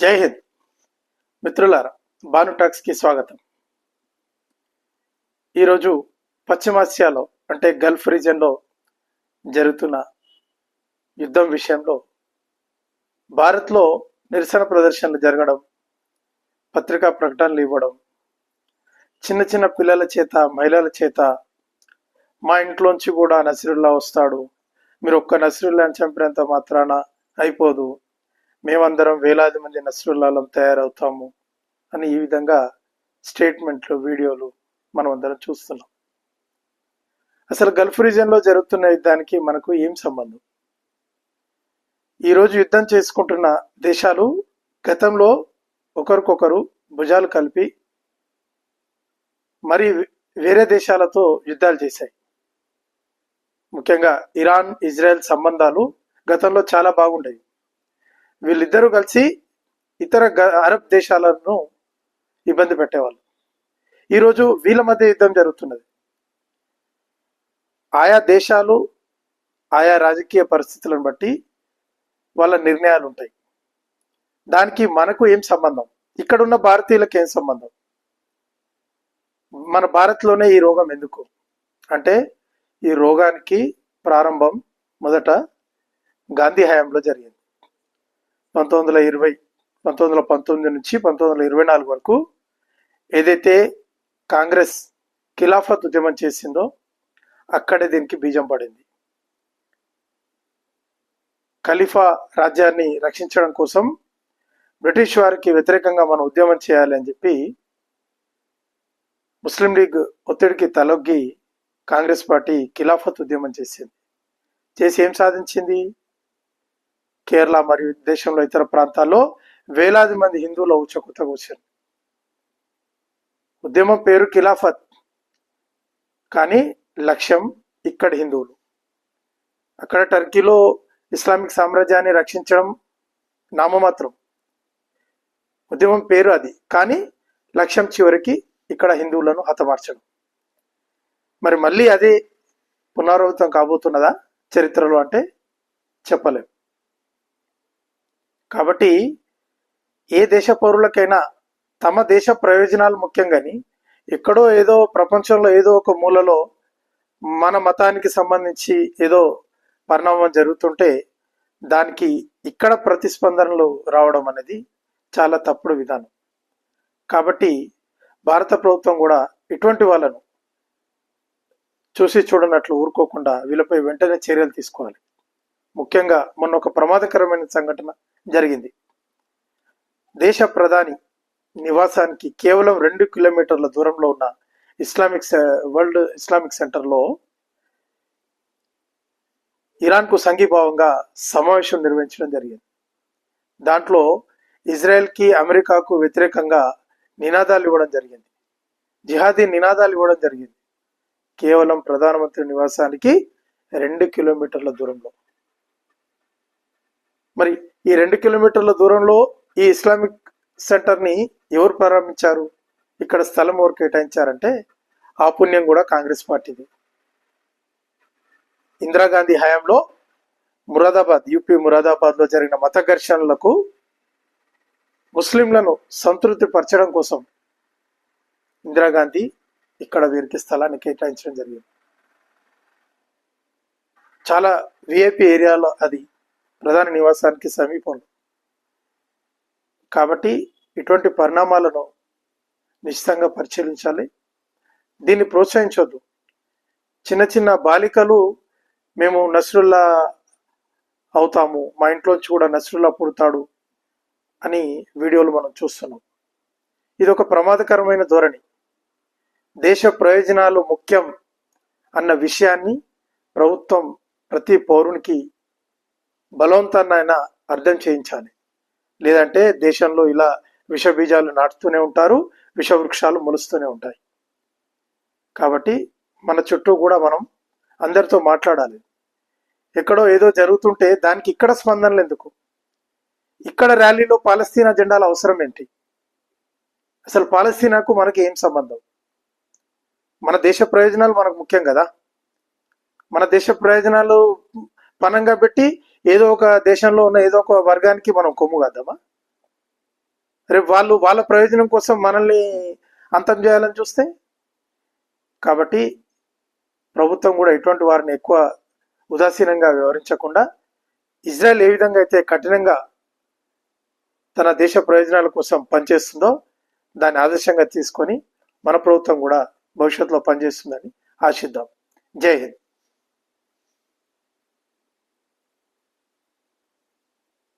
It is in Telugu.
జై హింద్. మిత్రులారా భాను టాక్స్కి స్వాగతం. ఈరోజు పశ్చిమాసియాలో అంటే గల్ఫ్ రీజియన్లో జరుగుతున్న యుద్ధం విషయంలో భారత్లో నిరసన ప్రదర్శనలు జరగడం పత్రికా ప్రకటనలు ఇవ్వడం చిన్న చిన్న పిల్లల చేత మహిళల చేత మా ఇంట్లోంచి కూడా నసిరుల్లా వస్తాడు. మీరు ఒక్క నసిరుల్లా చంపినంత మాత్రాన అయిపోదు. మేమందరం వేలాది మంది నస్రుల్లాలం తయారవుతాము అని ఈ విధంగా స్టేట్మెంట్లు వీడియోలు మనం అందరం చూస్తున్నాం. అసలు గల్ఫ్ రీజియన్లో జరుగుతున్న యుద్ధానికి మనకు ఏం సంబంధం? ఈరోజు యుద్ధం చేసుకుంటున్న దేశాలు గతంలో ఒకరికొకరు భుజాలు కలిపి మరి వేరే దేశాలతో యుద్ధాలు చేశాయి. ముఖ్యంగా ఇరాన్ ఇజ్రాయెల్ సంబంధాలు గతంలో చాలా బాగుండేవి. వీళ్ళిద్దరూ కలిసి ఇతర అరబ్ దేశాలను ఇబ్బంది పెట్టేవాళ్ళు. ఈరోజు వీళ్ళ మధ్య యుద్ధం జరుగుతున్నది. ఆయా దేశాలు ఆయా రాజకీయ పరిస్థితులను బట్టి వాళ్ళ నిర్ణయాలు ఉంటాయి దానికి మనకు ఏం సంబంధం? ఇక్కడున్న భారతీయులకు ఏం సంబంధం? మన భారత్లోనే ఈ రోగం ఎందుకు? అంటే ఈ రోగానికి ప్రారంభం మొదట గాంధీ హయాంలో జరిగింది. పంతొమ్మిది వందల ఇరవై పంతొమ్మిది వందల పంతొమ్మిది నుంచి పంతొమ్మిది వందల ఇరవై నాలుగు వరకు ఏదైతే కాంగ్రెస్ ఖిలాఫత్ ఉద్యమం చేసిందో అక్కడే దీనికి బీజం పడింది. ఖలీఫా రాజ్యాన్ని రక్షించడం కోసం బ్రిటిష్ వారికి వ్యతిరేకంగా మనం ఉద్యమం చేయాలి అని చెప్పి ముస్లిం లీగ్ ఒత్తిడికి తలొగ్గి కాంగ్రెస్ పార్టీ ఖిలాఫత్ ఉద్యమం చేసింది. చేసి ఏం సాధించింది? కేరళ మరియు దేశంలో ఇతర ప్రాంతాల్లో వేలాది మంది హిందువుల ఉచ్చకుత కూర్చారు ఉద్యమం పేరు ఖిలాఫత్. కానీ లక్ష్యం ఇక్కడ హిందువులు. అక్కడ టర్కీలో ఇస్లామిక్ సామ్రాజ్యాన్ని రక్షించడం నామమాత్రం. ఉద్యమం పేరు అది. కానీ లక్ష్యం చివరికి ఇక్కడ హిందువులను హతమార్చడం. మరి మళ్ళీ అది పునరావృతం కాబోతున్నదా చరిత్రలో అంటే చెప్పలేము కాబట్టి ఏ దేశ పౌరులకైనా తమ దేశ ప్రయోజనాలు ముఖ్యం కానీ ఎక్కడో ఏదో ప్రపంచంలో ఏదో ఒక మూలలో మన మతానికి సంబంధించి ఏదో పరిణామం జరుగుతుంటే దానికి ఇక్కడ ప్రతిస్పందనలు రావడం అనేది చాలా తప్పుడు విధానం. కాబట్టి భారత ప్రభుత్వం కూడా ఇటువంటి వాళ్ళను చూసి చూడనట్లు ఊరుకోకుండా వీళ్ళపై వెంటనే చర్యలు తీసుకోవాలి. ముఖ్యంగా మొన్న ఒక ప్రమాదకరమైన సంఘటన జరిగింది. దేశ ప్రధాని నివాసానికి కేవలం రెండు కిలోమీటర్ల దూరంలో ఉన్న ఇస్లామిక్ వరల్డ్ ఇస్లామిక్ సెంటర్లో ఇరాన్కు సంఘీభావంగా సమావేశం నిర్వహించడం జరిగింది. దాంట్లో ఇజ్రాయెల్కి అమెరికాకు వ్యతిరేకంగా నినాదాలు ఇవ్వడం జరిగింది. జిహాదీ నినాదాలు ఇవ్వడం జరిగింది. కేవలం ప్రధానమంత్రి నివాసానికి రెండు కిలోమీటర్ల దూరంలో. మరి ఈ రెండు కిలోమీటర్ల దూరంలో ఈ ఇస్లామిక్ సెంటర్ని ఎవరు ప్రారంభించారు? ఇక్కడ స్థలం ఎవరు కేటాయించారంటే ఆ పుణ్యం కూడా కాంగ్రెస్ పార్టీది. ఇందిరాగాంధీ హయాంలో మురాదాబాద్ యూపీ మురాదాబాద్లో జరిగిన మత ఘర్షణలకు ముస్లింలను సంతృప్తి పరచడం కోసం ఇందిరాగాంధీ ఇక్కడ వీరికి స్థలాన్ని కేటాయించడం జరిగింది. చాలా విఐపి ఏరియాలో అది ప్రధాన నివాసానికి సమీపంలో. కాబట్టి ఇటువంటి పరిణామాలను నిశ్చితంగా పరిశీలించాలి. దీన్ని ప్రోత్సహించొద్దు. చిన్న చిన్న బాలికలు మేము నసరుల్లా అవుతాము మా ఇంట్లోంచి కూడా నసరుల్లా పుడతాడు అని వీడియోలు మనం చూస్తున్నాం. ఇది ఒక ప్రమాదకరమైన ధోరణి. దేశ ప్రయోజనాలు ముఖ్యం అన్న విషయాన్ని ప్రభుత్వం ప్రతి పౌరునికి బలవంతాన్నైనా అర్థం చేయించాలి. లేదంటే దేశంలో ఇలా విష బీజాలు నాటుతూనే ఉంటారు విష వృక్షాలు మొలుస్తూనే ఉంటాయి. కాబట్టి మన చుట్టూ కూడా మనం అందరితో మాట్లాడాలి. ఎక్కడో ఏదో జరుగుతుంటే దానికి ఇక్కడ స్పందనలు ఎందుకు? ఇక్కడ ర్యాలీలో పాలస్తీనా జెండాల అవసరం ఏంటి? అసలు పాలస్తీనాకు మనకి ఏం సంబంధం? మన దేశ ప్రయోజనాలు మనకు ముఖ్యం కదా? మన దేశ ప్రయోజనాలు పనంగా పెట్టి ఏదో ఒక దేశంలో ఉన్న ఏదో ఒక వర్గానికి మనం కొమ్ము కద్దామా? రేపు వాళ్ళు వాళ్ళ ప్రయోజనం కోసం మనల్ని అంతం చేయాలని చూస్తే? కాబట్టి ప్రభుత్వం కూడా ఇటువంటి వారిని ఎక్కువ ఉదాసీనంగా వ్యవహరించకుండా ఇజ్రాయెల్ ఏ విధంగా అయితే కఠినంగా తన దేశ ప్రయోజనాల కోసం పనిచేస్తుందో దాన్ని ఆదర్శంగా తీసుకొని మన ప్రభుత్వం కూడా భవిష్యత్తులో పనిచేస్తుందని ఆశిద్దాం. జై హింద్.